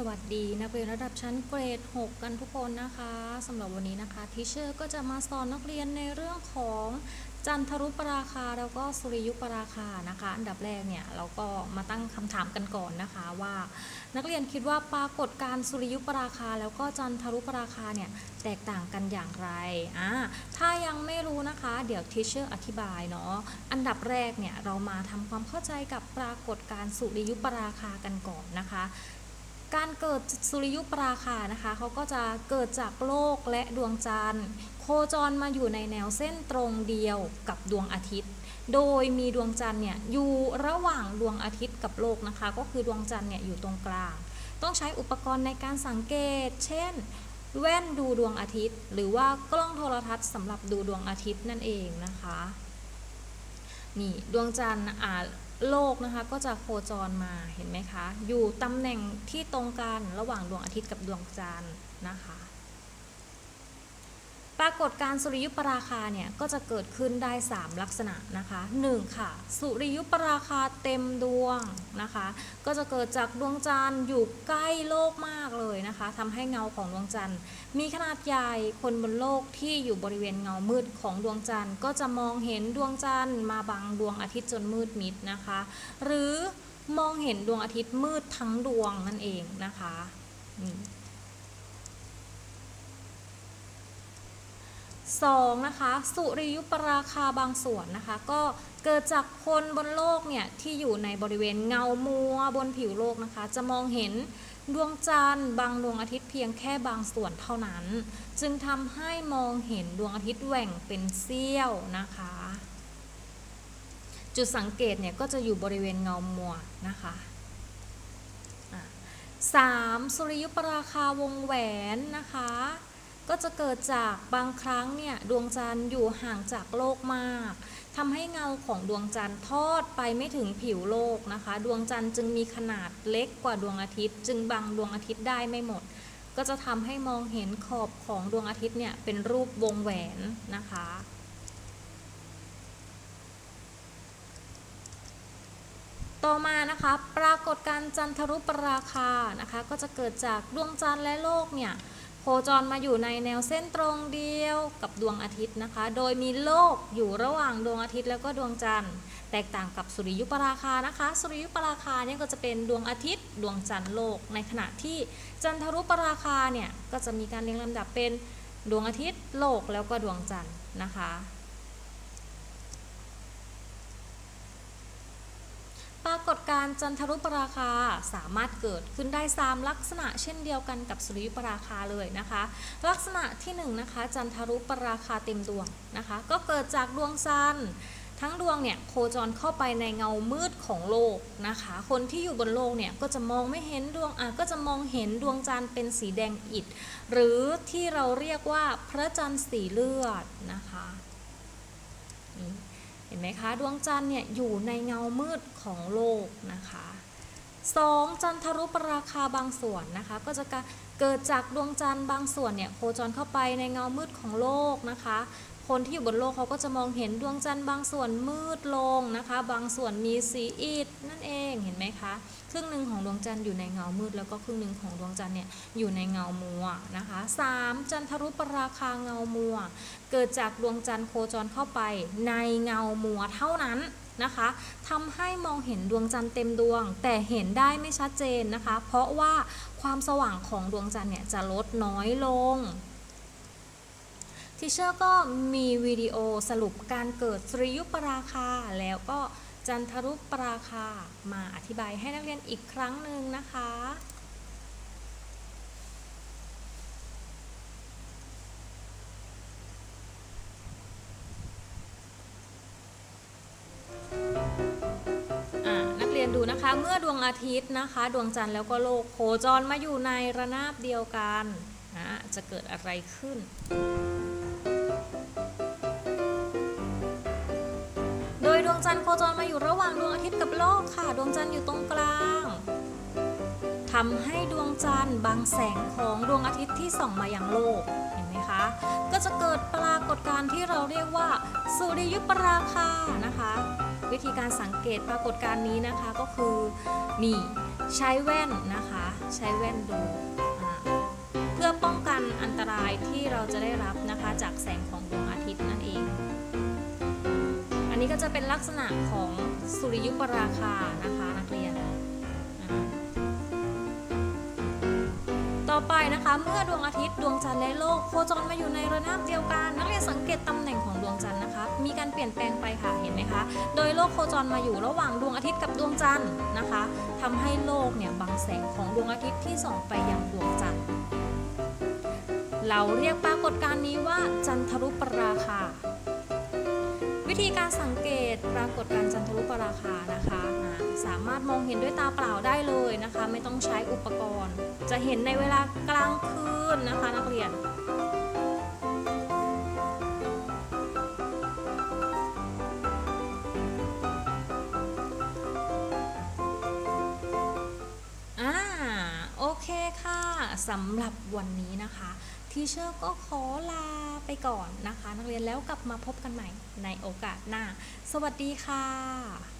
สวัสดีนักเรียนระดับชั้นเกรด 6 กันทุกคนนะคะสำหรับวันนี้นะคะทิเชอร์ก็จะมาสอนนักเรียนในเรื่องของจันทรุปราคาแล้วก็สุริยุปราคานะคะ อันดับแรกเนี่ยเราก็มาตั้งคำถามกันก่อนนะคะว่า นักเรียนคิดว่าปรากฏการสุริยุปราคา แล้วก็จันทรุปราคาเนี่ยแตกต่างกันอย่างไรอ่าถ้ายังไม่รู้นะคะ เดี๋ยวทิเชอร์อธิบายเนาะอันดับแรกเนี่ยเรามาทำความเข้าใจกับปรากฏการสุริยุปราคากันก่อนนะคะ การเกิดสุริยุปราคานะคะเขาก็จะเกิดจากโลกและดวงจันทร์ โคจรมาอยู่ในแนวเส้นตรงเดียวกับดวงอาทิตย์ โดยมีดวงจันทร์เนี่ยอยู่ระหว่างดวงอาทิตย์กับโลกนะคะ ก็คือดวงจันทร์เนี่ยอยู่ตรงกลาง ต้องใช้อุปกรณ์ในการสังเกต เช่น แว่นดูดวงอาทิตย์ หรือว่ากล้องโทรทัศน์สำหรับดูดวงอาทิตย์นั่นเองนะคะ นี่ดวงจันทร์อ่าโลกนะคะก็จะโคจรมาเห็นไหมคะ อยู่ตำแหน่งที่ตรงกันระหว่างดวงอาทิตย์กับดวงจันทร์นะคะ ปรากฏการสุริยุปราคาเนี่ยก็จะเกิดขึ้นได้ 3 ลักษณะนะคะ1ค่ะ สุริยุปราคาเต็มดวงนะคะ ก็จะเกิดจากดวงจันทร์อยู่ใกล้โลกมากเลยนะคะทำให้เงาของดวงจันทร์ มีขนาดใหญ่คนบนโลกที่อยู่บริเวณเงามืดของดวงจันทร์ ก็จะมองเห็นดวงจันทร์มาบังดวงอาทิตย์จนมืดมิดนะคะ หรือมองเห็นดวงอาทิตย์มืดทั้งดวงนั่นเองนะคะ นี่สองนะคะสุริยุปราคาบางส่วนนะคะ ก็เกิดจากคนบนโลกเนี่ย ที่อยู่ในบริเวณเงามัวบนผิวโลกนะคะ จะมองเห็นดวงจันทร์บางดวงอาทิตย์เพียงแค่บางส่วนเท่านั้น จึงทำให้มองเห็นดวงอาทิตย์แหว่งเป็นเสี้ยวนะคะ จุดสังเกตเนี่ยก็จะอยู่บริเวณเงามัวนะคะอะสามสุริยุปราคาวงแหวนนะคะ ก็จะเกิดจากบางครั้งเนี่ยดวงจันทร์อยู่ห่างจากโลกมากทำให้เงาของดวงจันทร์ทอดไปไม่ถึงผิวโลกนะคะ ดวงจันทร์จึงมีขนาดเล็กกว่าดวงอาทิตย์ จึงบังดวงอาทิตย์ได้ไม่หมด ก็จะทำให้มองเห็นขอบของดวงอาทิตย์เนี่ยเป็นรูปวงแหวนนะคะต่อมานะคะปรากฏการจันทรุปราคานะคะ ก็จะเกิดจากดวงจันทร์และโลกเนี่ย จรมาอยู่ในแนวเส้นตรงเดียวกับดวงอาทิตย์นะคะ โดยมีโลกอยู่ระหว่างดวงอาทิตย์แล้วก็ดวงจันทร์ แตกต่างกับสุริยุปราคานะคะ สุริยุปราคาเนี่ยก็จะเป็นดวงอาทิตย์ ดวงจันทร์โลก ในขณะที่จันทรุปราคาเนี่ยก็จะมีการเรียงลำดับเป็นดวงอาทิตย์โลกแล้วก็ดวงจันทร์นะคะ ปรา การจันทรุปราคาสามารถเกิดขึ้นได้ 3 ลักษณะเช่นเดียวกันกับสุริยุปราคาเลยนะคะ ลักษณะที่1นงนะคะจันทรุปราคาเต็มดวงนะคะ ก็เกิดจากดวงจันทร์ทั้งดวงเนี่ยโคจรเข้าไปในเงามืดของโลกนะคะ คนที่อยู่บนโลกเนี่ยก็จะมองไม่เห็นดวงอะก็จะมองเห็นดวงจันทร์เป็นสีแดงอิฐหรือที่เราเรียกว่าพระจันทร์สีเลือดนะคะ เห็นไหมคะ ดวงจันทร์เนี่ยอยู่ในเงามืดของโลกนะคะ 2. จันทรุปราคาบางส่วนนะคะ ก็จะเกิดจากดวงจันทร์บางส่วนเนี่ยโคจรเข้าไปในเงามืดของโลกนะคะ คนที่อยู่บนโลกเขาก็จะมองเห็นดวงจันทร์บางส่วนมืดลงนะคะ บางส่วนมีสีอิฐนั่นเองเห็นไหมคะครึ่งหนึ่งของดวงจันทร์อยู่ในเงามืดแล้วก็ครึ่งหนึ่งของดวงจันทร์เนี่ยอยู่ในเงามัวนะคะ 3. จันทรุปราคาเงามัว เกิดจากดวงจันทร์โคจรเข้าไปในเงามัวเท่านั้นนะคะทำให้มองเห็นดวงจันทร์เต็มดวง แต่เห็นได้ไม่ชัดเจนนะคะ เพราะว่าความสว่างของดวงจันทร์เนี่ยจะลดน้อยลง ทิเชอร์ก็มีวิดีโอสรุปการเกิดสุริยุปราคา แล้วก็จันทรุปราคามาอธิบายให้นักเรียนอีกครั้งหนึ่งนะคะ นักเรียนดูนะคะ เมื่อดวงอาทิตย์นะคะ ดวงจันทร์แล้วก็โลกโคจรมาอยู่ในระนาบเดียวกันนะจะเกิดอะไรขึ้น ดวงจันทร์โคจรมาอยู่ระหว่างดวงอาทิตย์กับโลกค่ะ ดวงจันทร์อยู่ตรงกลางทำให้ดวงจันทร์บังแสงของดวงอาทิตย์ที่ส่องมาอย่างโลกเห็นไหมคะก็จะเกิดปรากฏการณ์ที่เราเรียกว่าสุริยุปราคานะคะ วิธีการสังเกตปรากฏการณ์นี้นะคะก็คือนี่ใช้แว่นนะคะ ใช้แว่นดูเพื่อป้องกันอันตรายที่เราจะได้รับนะคะจากแสงของดวง ก็จะเป็นลักษณะของสุริยุปราคานะคะนักเรียน ต่อไปนะคะเมื่อดวงอาทิตย์ดวงจันทร์และโลกโคจรมาอยู่ในระนาบเดียวกัน นักเรียนสังเกตตำแหน่งของดวงจันทร์นะคะมีการเปลี่ยนแปลงไปค่ะเห็นไหมคะโดยโลกโคจรมาอยู่ระหว่างดวงอาทิตย์กับดวงจันทร์นะคะทำให้โลกเนี่ยบังแสงของดวงอาทิตย์ที่ส่องไปยังดวงจันทร์เราเรียกปรากฏการณ์นี้ว่าจันทรุปราคา วิธีการสังเกตปรากฏการจันทรุปราคานะคะสามารถมองเห็นด้วยตาเปล่าได้เลยนะคะ ไม่ต้องใช้อุปกรณ์ จะเห็นในเวลากลางคืนนะคะ นักเรียนอ่าโอเคค่ะสำหรับวันนี้นะคะ ทีเชอร์ก็ขอลาไปก่อนนะคะ นักเรียนแล้วกลับมาพบกันใหม่ในโอกาสหน้า สวัสดีค่ะ